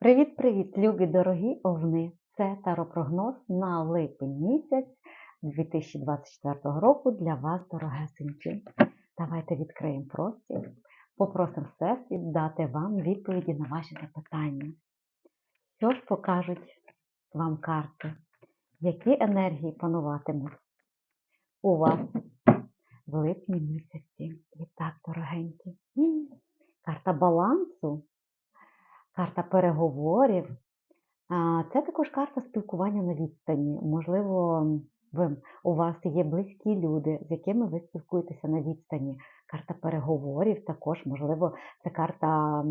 Привіт-привіт, любі дорогі овни! Це таропрогноз на липень місяць 2024 року для вас, дорогесенькі. Давайте відкриємо простір, попросимо Всесвіт дати вам відповіді на ваші запитання. Що ж покажуть вам карти? Які енергії пануватимуть у вас в липні місяці? І так, дорогенькі. Карта балансу карта переговорів. Це також карта спілкування на відстані. Можливо, ви, у вас є близькі люди, з якими ви спілкуєтеся на відстані. Карта переговорів також, можливо, це карта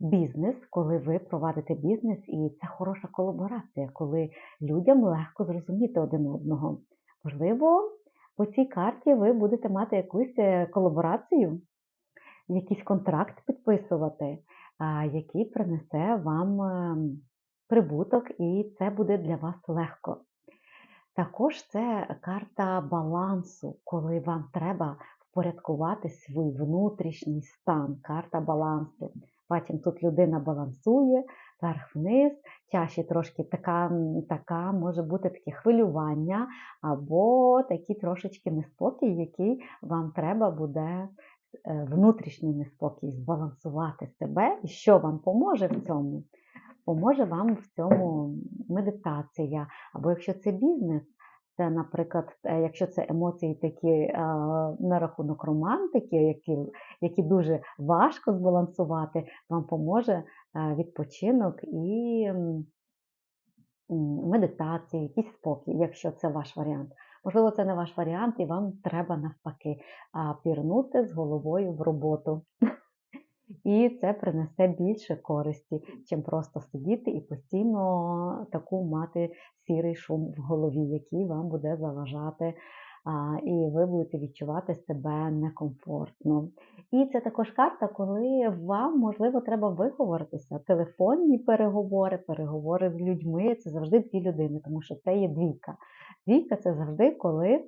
бізнес, коли ви провадите бізнес, і це хороша колаборація, коли людям легко зрозуміти один одного. Можливо, по цій карті ви будете мати якусь е, колаборацію, якийсь контракт підписувати який принесе вам е, прибуток, і це буде для вас легко. Також це карта балансу, коли вам треба впорядкувати свій внутрішній стан, карта балансу. Бачимо, тут людина балансує вверх-вниз, чаші трошки така, така може бути таке хвилювання, або такий трошечки неспокій, який вам треба буде внутрішній неспокій, збалансувати себе, і що вам поможе в цьому? Поможе вам в цьому медитація, або якщо це бізнес, це, наприклад, е, якщо це емоції такі е, на рахунок романтики, які які дуже важко збалансувати, вам поможе відпочинок і медитація, якийсь спокій, якщо це ваш варіант. Можливо, це не ваш варіант, і вам треба навпаки пірнути з головою в роботу. І це принесе більше користі, чим просто сидіти і постійно таку мати сірий шум в голові, який вам буде заважати і ви будете відчувати себе некомфортно. І це також карта, коли вам, можливо, треба виговоритися. Телефонні переговори, переговори з людьми це завжди дві людини, тому що це є двійка. Двійка це завжди коли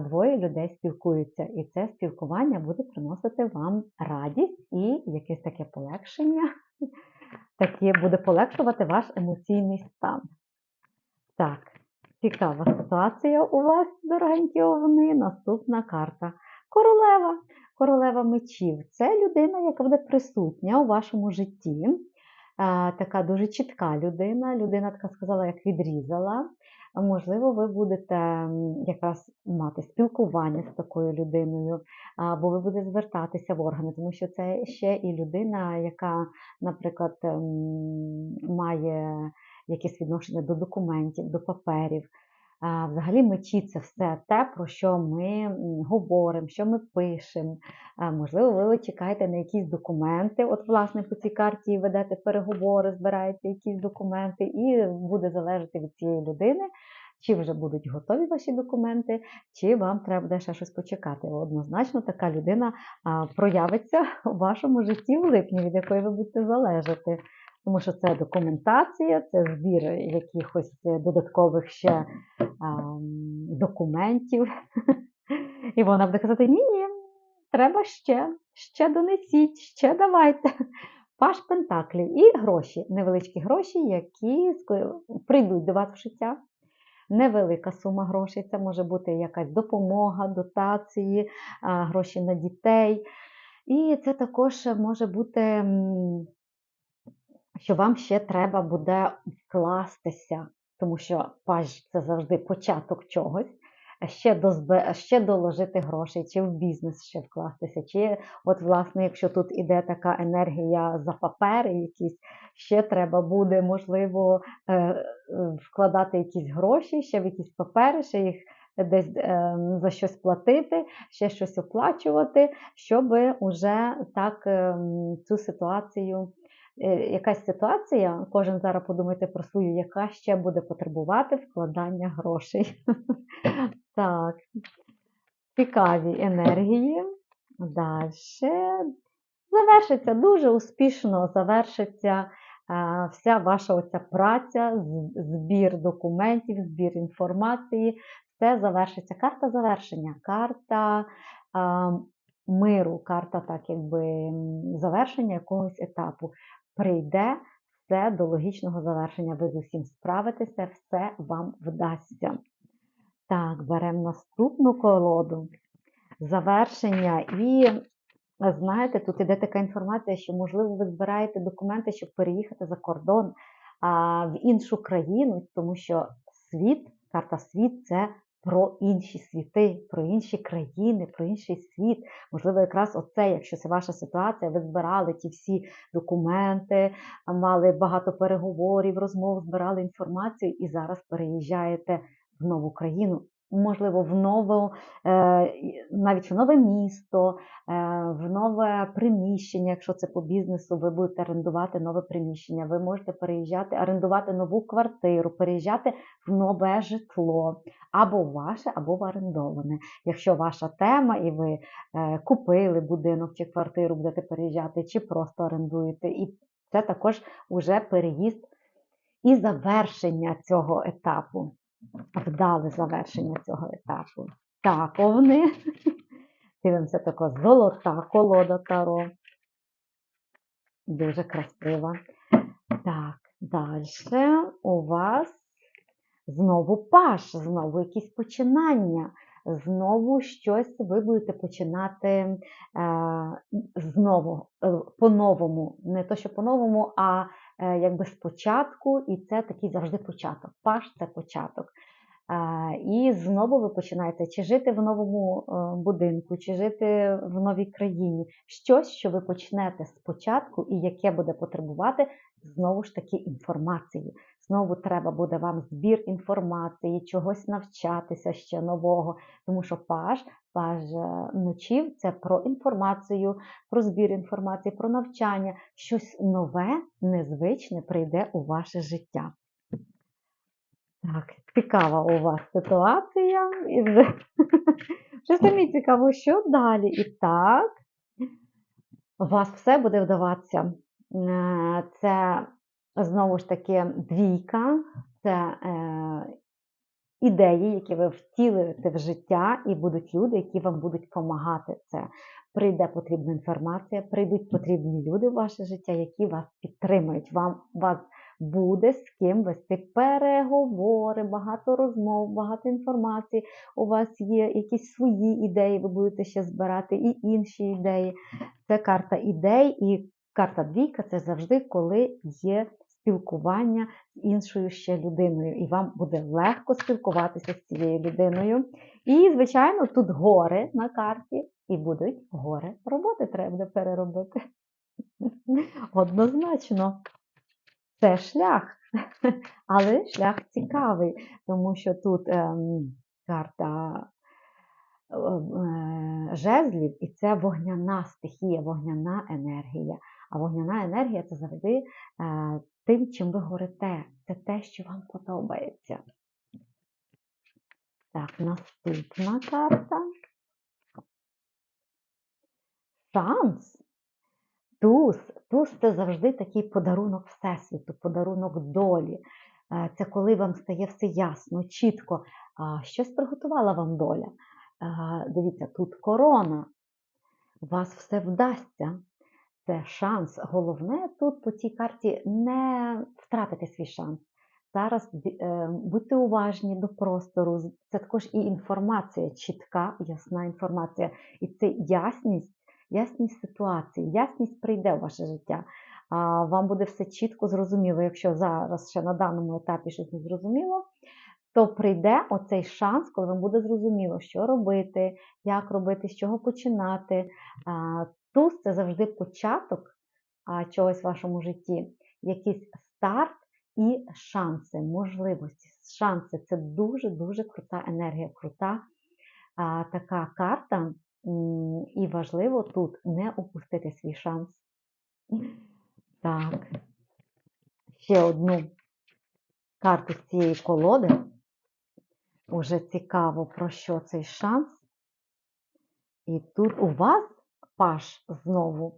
двоє людей спілкуються, і це спілкування буде приносити вам радість і якесь таке полегшення, таке буде полегшувати ваш емоційний стан. Так, Цікава ситуація у вас, дорогенькі овни. Наступна карта. Королева. Королева мечів. Це людина, яка буде присутня у вашому житті. Така дуже чітка людина. Людина, така сказала, як відрізала. Можливо, ви будете якраз мати спілкування з такою людиною, або ви будете звертатися в органи, тому що це ще і людина, яка, наприклад, має якесь відношення до документів, до паперів. Взагалі мечі це все те, про що ми говоримо, що ми пишемо. Можливо, ви чекаєте на якісь документи. От, власне, по цій карті ведете переговори, збираєте якісь документи, і буде залежати від цієї людини, чи вже будуть готові ваші документи, чи вам треба буде ще щось почекати. Однозначно, така людина проявиться у вашому житті в липні, від якої ви будете залежати тому що це документація, це збір якихось додаткових ще а, документів. І вона буде казати: ні-ні, треба ще, ще донесіть, ще давайте. Паш Пентаклів і гроші, невеличкі гроші, які прийдуть до вас в життя. Невелика сума грошей, це може бути якась допомога, дотації, гроші на дітей. І це також може бути що вам ще треба буде вкластися, тому що паж це завжди початок чогось. Ще дозбе, ще доложити грошей, чи в бізнес ще вкластися, чи, от, власне, якщо тут іде така енергія за папери, якісь, ще треба буде, можливо, е, вкладати якісь гроші, ще в якісь папери, ще їх десь е, за щось платити, ще щось оплачувати, щоб уже так е, цю ситуацію Е, якась ситуація, кожен зараз подумайте про свою, яка ще буде потребувати вкладання грошей. Так, цікаві енергії. Далі. Завершиться дуже успішно завершиться вся ваша оця праця, збір документів, збір інформації. Все завершиться. Карта завершення, карта а, миру, карта так, якби завершення якогось етапу прийде все до логічного завершення. Ви з усім справитеся, все вам вдасться. Так, беремо наступну колоду. Завершення. І знаєте, тут іде така інформація, що, можливо, ви збираєте документи, щоб переїхати за кордон а, в іншу країну, тому що світ, карта світ це про інші світи, про інші країни, про інший світ. Можливо, якраз оце, якщо це ваша ситуація, ви збирали ті всі документи, мали багато переговорів, розмов, збирали інформацію і зараз переїжджаєте в нову країну. Можливо, в нову, е, навіть в нове місто, е, в нове приміщення, якщо це по бізнесу, ви будете орендувати нове приміщення, ви можете переїжджати, орендувати нову квартиру, переїжджати в нове житло, або ваше, або в орендоване. Якщо ваша тема, і ви е, купили будинок чи квартиру, будете переїжджати, чи просто орендуєте. І це також уже переїзд і завершення цього етапу вдале завершення цього етапу. Так, овни. Дивимося така золота колода таро. Дуже красива. Так, далі у вас знову паш, знову якісь починання. Знову щось ви будете починати е, знову, е, по-новому. Не то, що по-новому, а якби спочатку, і це такий завжди початок. Паш це початок. Е, і знову ви починаєте чи жити в новому е, будинку, чи жити в новій країні. Щось, що ви почнете спочатку, і яке буде потребувати знову ж таки інформації. Знову треба буде вам збір інформації, чогось навчатися ще нового, тому що паж, паж е, ночів це про інформацію, про збір інформації, про навчання. Щось нове, незвичне прийде у ваше життя. Так, цікава у вас ситуація. І вже, вже самі цікаво, що далі. І так, у вас все буде вдаватися. Е, це знову ж таки двійка, це е, ідеї, які ви втілюєте в життя, і будуть люди, які вам будуть допомагати. Це прийде потрібна інформація, прийдуть потрібні люди в ваше життя, які вас підтримують. Вам вас буде з ким вести переговори, багато розмов, багато інформації. У вас є якісь свої ідеї, ви будете ще збирати і інші ідеї. Це карта ідей, і карта двійка це завжди, коли є спілкування з іншою ще людиною, і вам буде легко спілкуватися з цією людиною. І, звичайно, тут гори на карті, і будуть гори роботи, треба буде переробити. Однозначно. Це шлях, але шлях цікавий, тому що тут ем, карта е, е, жезлів, і це вогняна стихія, вогняна енергія. А вогняна енергія це завжди е, тим, чим ви горите. Це те, що вам подобається. Так, наступна карта. Шанс. Туз. Туз це завжди такий подарунок Всесвіту, подарунок долі. Е, це коли вам стає все ясно, чітко. Щось приготувала вам доля. Е, дивіться, тут корона. У вас все вдасться. Це шанс. Головне тут по цій карті не втратити свій шанс. Зараз е, будьте уважні до простору. Це також і інформація, чітка, ясна інформація. І це ясність ясність ситуації, ясність прийде в ваше життя. Вам буде все чітко зрозуміло. Якщо зараз ще на даному етапі щось не зрозуміло, то прийде оцей шанс, коли вам буде зрозуміло, що робити, як робити, з чого починати. Туз це завжди початок чогось в вашому житті, якийсь старт і шанси, можливості. Шанси це дуже-дуже крута енергія, крута така карта. І важливо тут не упустити свій шанс. Так, ще одну карту з цієї колоди. Уже цікаво, про що цей шанс. І тут у вас паш знову,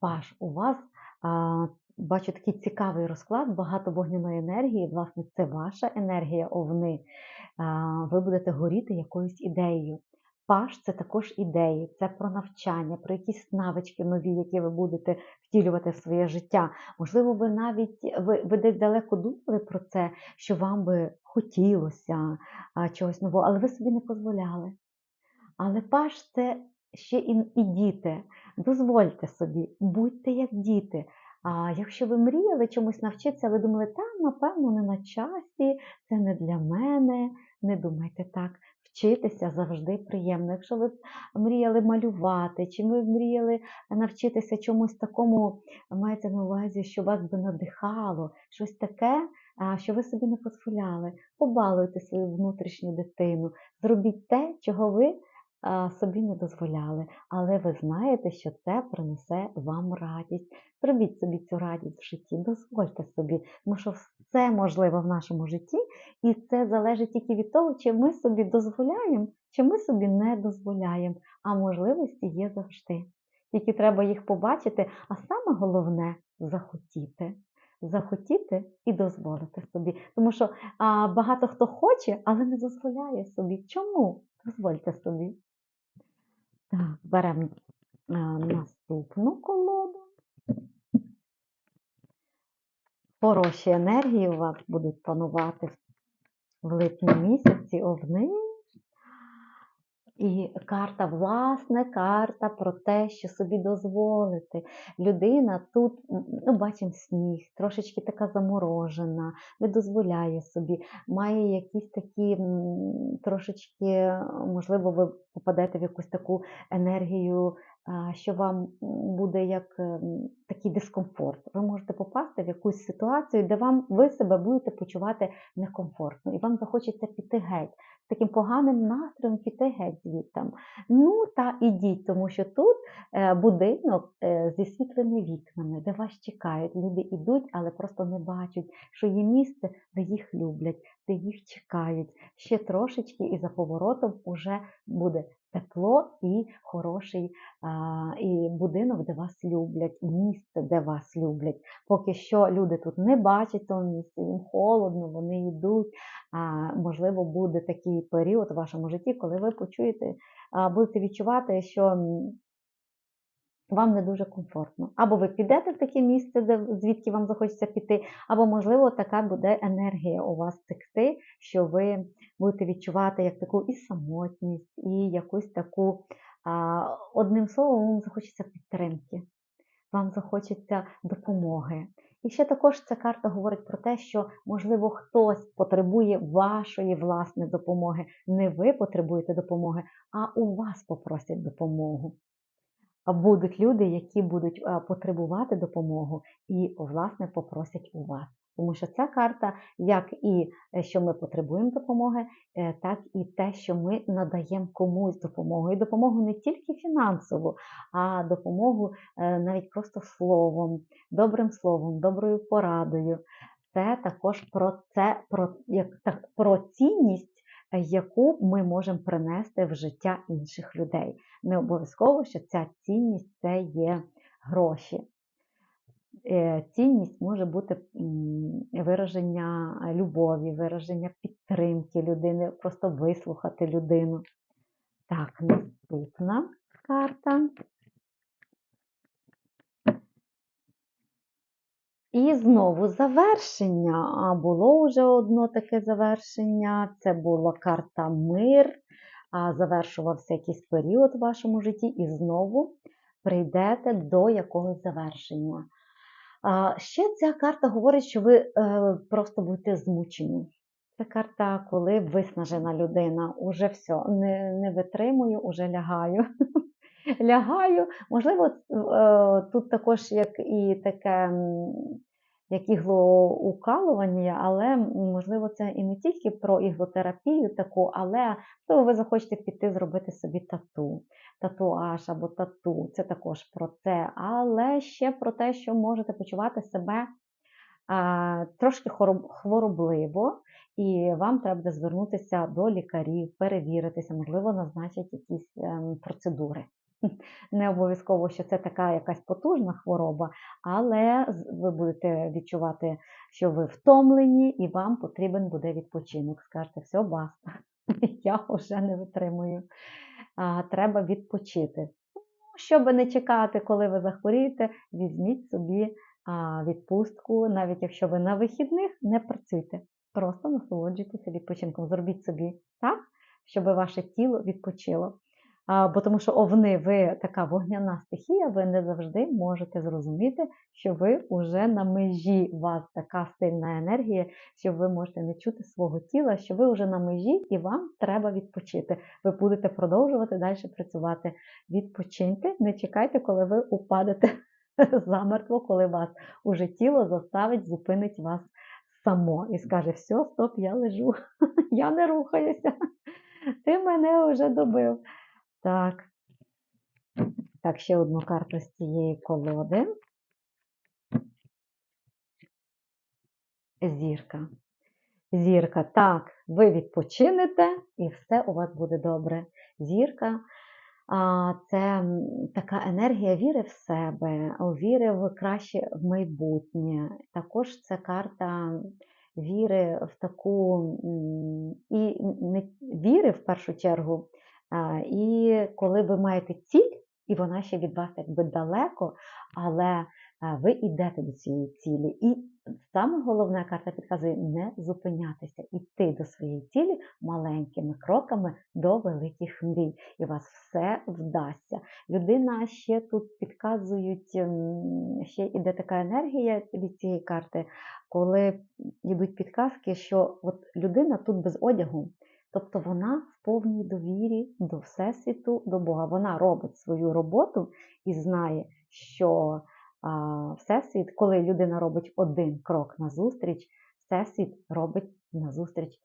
паш, у вас, а, бачу, такий цікавий розклад, багато вогняної енергії. Власне, це ваша енергія овни. А, ви будете горіти якоюсь ідеєю Паш це також ідеї, це про навчання, про якісь навички нові, які ви будете втілювати в своє життя. Можливо, ви навіть ви, ви десь далеко думали про це, що вам би хотілося а, чогось нового, але ви собі не дозволяли. Але паш це ще і, і діти. Дозвольте собі, будьте як діти. А якщо ви мріяли чомусь навчитися, ви думали, та, напевно, не на часі, це не для мене, не думайте так. Вчитися завжди приємно. Якщо ви мріяли малювати, чи ви мріяли навчитися чомусь такому, мається на увазі, що вас би надихало, щось таке, що ви собі не дозволяли, побалуйте свою внутрішню дитину, зробіть те, чого ви собі не дозволяли, але ви знаєте, що це принесе вам радість. Зробіть собі цю радість в житті, дозвольте собі, тому що все можливо в нашому житті, і це залежить тільки від того, чи ми собі дозволяємо, чи ми собі не дозволяємо. А можливості є завжди. Тільки треба їх побачити, а саме головне захотіти. Захотіти і дозволити собі. Тому що а, багато хто хоче, але не дозволяє собі. Чому? Дозвольте собі. Так, беремо наступну колоду. Хороші енергії у вас будуть панувати в липні місяці овни. І карта, власне, карта про те, що собі дозволити. Людина тут, ну, бачимо сніг, трошечки така заморожена, не дозволяє собі, має якісь такі трошечки, можливо, ви попадете в якусь таку енергію, що вам буде як ем, такий дискомфорт. Ви можете попасти в якусь ситуацію, де вам ви себе будете почувати некомфортно, і вам захочеться піти геть таким поганим настроєм піти геть звідтам. Ну та ідіть, тому що тут е, будинок е, зі світлими вікнами, де вас чекають. Люди йдуть, але просто не бачать, що є місце, де їх люблять, де їх чекають. Ще трошечки, і за поворотом уже буде тепло і хороший і будинок, де вас люблять, місце, де вас люблять. Поки що люди тут не бачать того місця, їм холодно, вони йдуть. Можливо, буде такий період у вашому житті, коли ви почуєте, будете відчувати, що вам не дуже комфортно. Або ви підете в таке місце, звідки вам захочеться піти, або, можливо, така буде енергія у вас текти, що ви будете відчувати як таку і самотність, і якусь таку, а, одним словом, вам захочеться підтримки, вам захочеться допомоги. І ще також ця карта говорить про те, що, можливо, хтось потребує вашої власної допомоги. Не ви потребуєте допомоги, а у вас попросять допомогу будуть люди, які будуть потребувати допомогу і, власне, попросять у вас. Тому що ця карта, як і е, що ми потребуємо допомоги, е, так і те, що ми надаємо комусь допомогу. І допомогу не тільки фінансову, а допомогу е, навіть просто словом, добрим словом, доброю порадою. Це також про це, про, як, так, про цінність яку ми можемо принести в життя інших людей. Не обов'язково, що ця цінність це є гроші. Е, цінність може бути вираження любові, вираження підтримки людини, просто вислухати людину. Так, наступна карта. І знову завершення. А було вже одно таке завершення. Це була карта мир, а завершувався якийсь період в вашому житті, і знову прийдете до якогось завершення. А Ще ця карта говорить, що ви е, просто будете змучені. Це карта, коли виснажена людина, уже все, не не витримую, уже лягаю. Лягаю. Можливо, е, тут також як і таке як іглоукалування, але можливо це і не тільки про іглотерапію таку, але то ви захочете піти зробити собі тату, татуаж або тату. Це також про це, але ще про те, що можете почувати себе а, трошки хворобливо. І вам треба звернутися до лікарів, перевіритися, можливо, назначать якісь ем, процедури. Не обов'язково, що це така якась потужна хвороба, але ви будете відчувати, що ви втомлені, і вам потрібен буде відпочинок. Скажете, все, баста, я вже не витримую. а, треба відпочити. Ну, Щоб не чекати, коли ви захворієте, візьміть собі відпустку, навіть якщо ви на вихідних не працюйте. Просто насолоджуйтеся відпочинком. Зробіть собі так, щоб ваше тіло відпочило. Бо тому що овни, ви така вогняна стихія, ви не завжди можете зрозуміти, що ви вже на межі у вас така сильна енергія, що ви можете не чути свого тіла, що ви вже на межі і вам треба відпочити. Ви будете продовжувати далі працювати. Відпочиньте, не чекайте, коли ви упадете замертво, коли вас уже тіло заставить, зупинить вас само і скаже: все, стоп, я лежу, я не рухаюся. Ти мене вже добив. Так. Так, ще одну карту з цієї колоди. Зірка. Зірка. Так, ви відпочинете і все у вас буде добре. Зірка це така енергія віри в себе, віри в краще в майбутнє. Також це карта віри в таку і не віри в першу чергу. І коли ви маєте ціль, і вона ще від вас якби далеко, але ви йдете до цієї цілі. І саме головна карта підказує не зупинятися, йти до своєї цілі маленькими кроками до великих мрій. І вас все вдасться. Людина ще тут підказують, ще іде така енергія від цієї карти, коли йдуть підказки, що от людина тут без одягу. Тобто вона в повній довірі до Всесвіту, до Бога. Вона робить свою роботу і знає, що а, Всесвіт, коли людина робить один крок назустріч, Всесвіт робить назустріч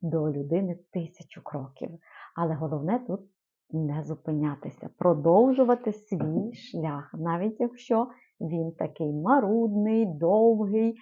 до людини тисячу кроків. Але головне тут не зупинятися, продовжувати свій шлях, навіть якщо він такий марудний, довгий,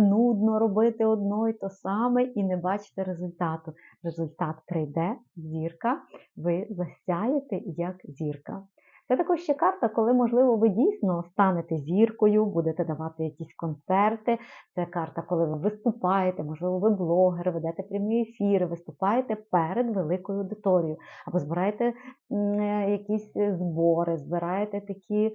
нудно робити одно і то саме і не бачите результату. Результат прийде, зірка, ви засяєте як зірка. Це також ще карта, коли, можливо, ви дійсно станете зіркою, будете давати якісь концерти. Це карта, коли ви виступаєте, можливо, ви блогер, ведете прямі ефіри, виступаєте перед великою аудиторією, або збираєте е, якісь збори, збираєте такі.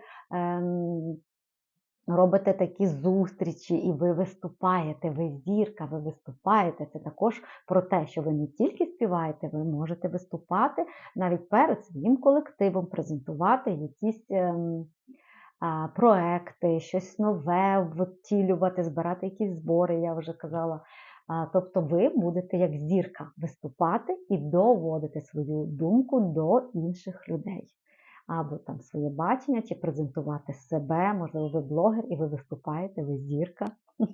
Робите такі зустрічі, і ви виступаєте, ви зірка, ви виступаєте. Це також про те, що ви не тільки співаєте, ви можете виступати навіть перед своїм колективом, презентувати якісь ем, проекти, щось нове втілювати, збирати якісь збори, я вже казала. Тобто ви будете як зірка виступати і доводити свою думку до інших людей або там своє бачення, чи презентувати себе, можливо, ви блогер і ви виступаєте, ви зірка.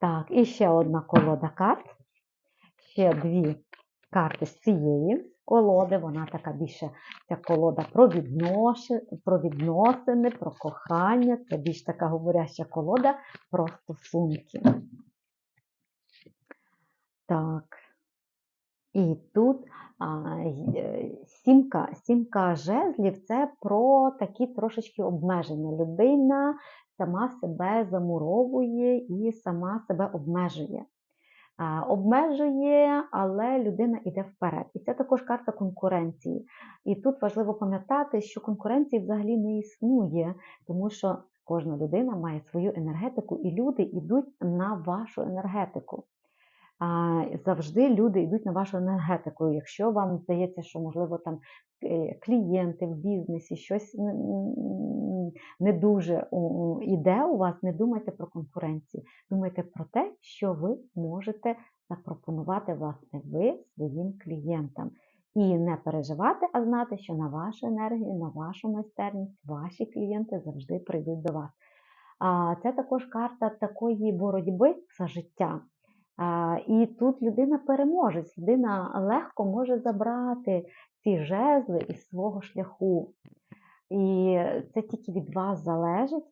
Так, і ще одна колода карт. Ще дві карти з цієї колоди. Вона така більше ця колода про, відноши, про відносини, про кохання. Це більш така говоряща колода про стосунки. Так. І тут сімка, сімка жезлів це про такі трошечки обмеження. Людина сама себе замуровує і сама себе обмежує. Обмежує, але людина йде вперед. І це також карта конкуренції. І тут важливо пам'ятати, що конкуренції взагалі не існує, тому що кожна людина має свою енергетику, і люди йдуть на вашу енергетику. Завжди люди йдуть на вашу енергетику. Якщо вам здається, що можливо там е, клієнти в бізнесі щось не дуже іде у вас, не думайте про конкуренцію. Думайте про те, що ви можете запропонувати власне ви своїм клієнтам. І не переживати, а знати, що на вашу енергію, на вашу майстерність, ваші клієнти завжди прийдуть до вас. А це також карта такої боротьби за життя. І тут людина переможець, людина легко може забрати ці жезли із свого шляху. І це тільки від вас залежить,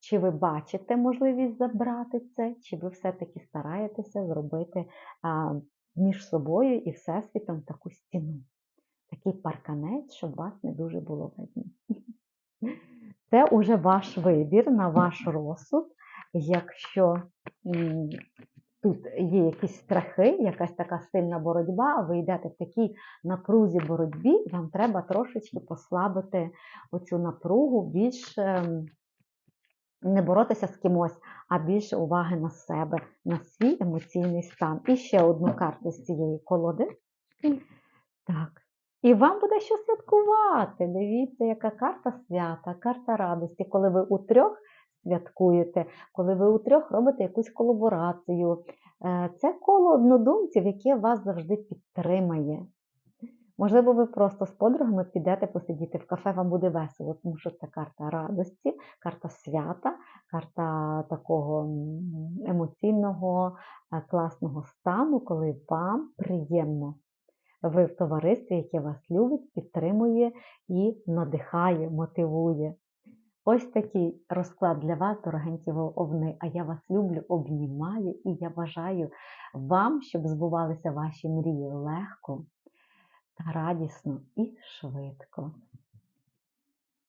чи ви бачите можливість забрати це, чи ви все-таки стараєтеся зробити між собою і Всесвітом таку стіну, такий парканець, щоб вас не дуже було видно. Це уже ваш вибір на ваш розсуд. Якщо тут є якісь страхи, якась така сильна боротьба, а ви йдете в такій напрузі боротьбі, вам треба трошечки послабити оцю напругу, більш ем, не боротися з кимось, а більше уваги на себе, на свій емоційний стан. І ще одну карту з цієї колоди. Так. І вам буде що святкувати. Дивіться, яка карта свята, карта радості, коли ви у трьох святкуєте, коли ви у трьох робите якусь колаборацію. Е, Це коло однодумців, яке вас завжди підтримає. Можливо, ви просто з подругами підете посидіти в кафе, вам буде весело, тому що це карта радості, карта свята, карта такого емоційного, е, класного стану, коли вам приємно. Ви в товаристві, яке вас любить, підтримує і надихає, мотивує. Ось такий розклад для вас, дорогенькі овни. А я вас люблю, обнімаю і я бажаю вам, щоб збувалися ваші мрії легко та радісно і швидко.